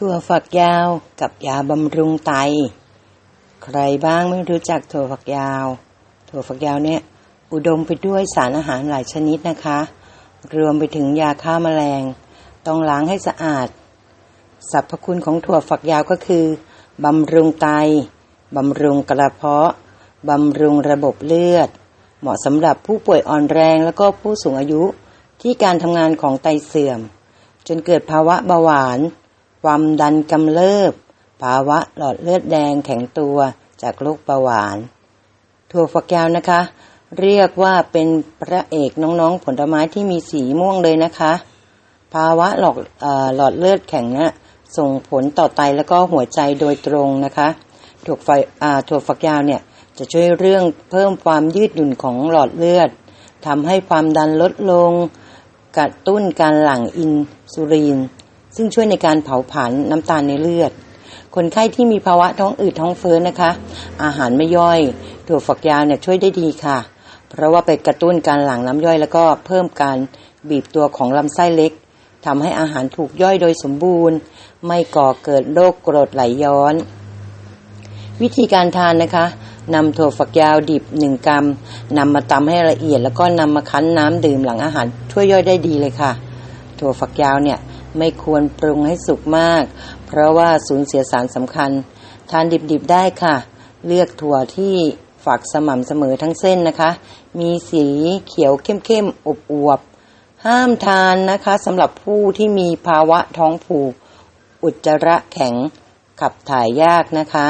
ถั่วฝักยาวกับยาบำรุงไต ใครบ้างไม่รู้จักถั่วฝักยาว ถั่วฝักยาวเนี่ย อุดมไปด้วยสารอาหารหลายชนิดนะคะ รวมไปถึงยาฆ่าแมลง ต้องล้างให้สะอาด สรรพคุณของถั่วฝักยาวก็คือบำรุงไต บำรุงกระเพาะ บำรุงระบบเลือด เหมาะสำหรับผู้ป่วยอ่อนแรงแล้วก็ผู้สูงอายุที่การทำงานของไตเสื่อม จนเกิดภาวะเบาหวาน ความดันกำเริบ ภาวะหลอดเลือดแดงแข็งตัวจากโรคเบาหวาน ถั่วฝักยาวนะคะ เรียกว่าเป็นพระเอกน้องๆผลไม้ที่มีสีม่วงเลยนะคะ ภาวะหลอดเอ่อหลอดเลือดแข็งเนี่ยส่งผลต่อไตแล้วก็หัวใจโดยตรงนะคะ ถั่วไฟอ่าถั่วฝักยาวเนี่ยจะช่วยเรื่องเพิ่มความยืดหยุ่นของหลอดเลือดทำให้ความดันลดลงกระตุ้นการหลั่งอินซูลิน ซึ่งช่วยในการเผาผลาญน้ำตาลในเลือด คนไข้ที่มีภาวะท้องอืดท้องเฟ้อนะคะ อาหารไม่ย่อยถั่วฝักยาวเนี่ยช่วยได้ดีค่ะ เพราะว่าไปกระตุ้นการหลั่งน้ำย่อยแล้วก็เพิ่มการบีบตัวของลำไส้เล็กทำให้อาหารถูกย่อยโดยสมบูรณ์ ไม่ก่อเกิดโรคกรดไหลย้อน วิธีการทานนะคะนำถั่วฝักยาวดิบ1กรัมนำมาตำให้ละเอียด แล้วก็นำมาคั้นน้ำดื่มหลังอาหารช่วยย่อยได้ดีเลยค่ะ ถั่วฝักยาวเนี่ย ไม่ควรปรุงให้สุกมาก เพราะว่าสูญเสียสารสำคัญ ทานดิบๆได้ค่ะ เลือกถั่วที่ฝักสม่ำเสมอทั้งเส้นนะคะ มีสีเขียวเข้มๆอบอวบๆห้ามทานนะคะสำหรับผู้ที่มีภาวะท้องผูก อุจจาระแข็งขับถ่ายยากนะคะ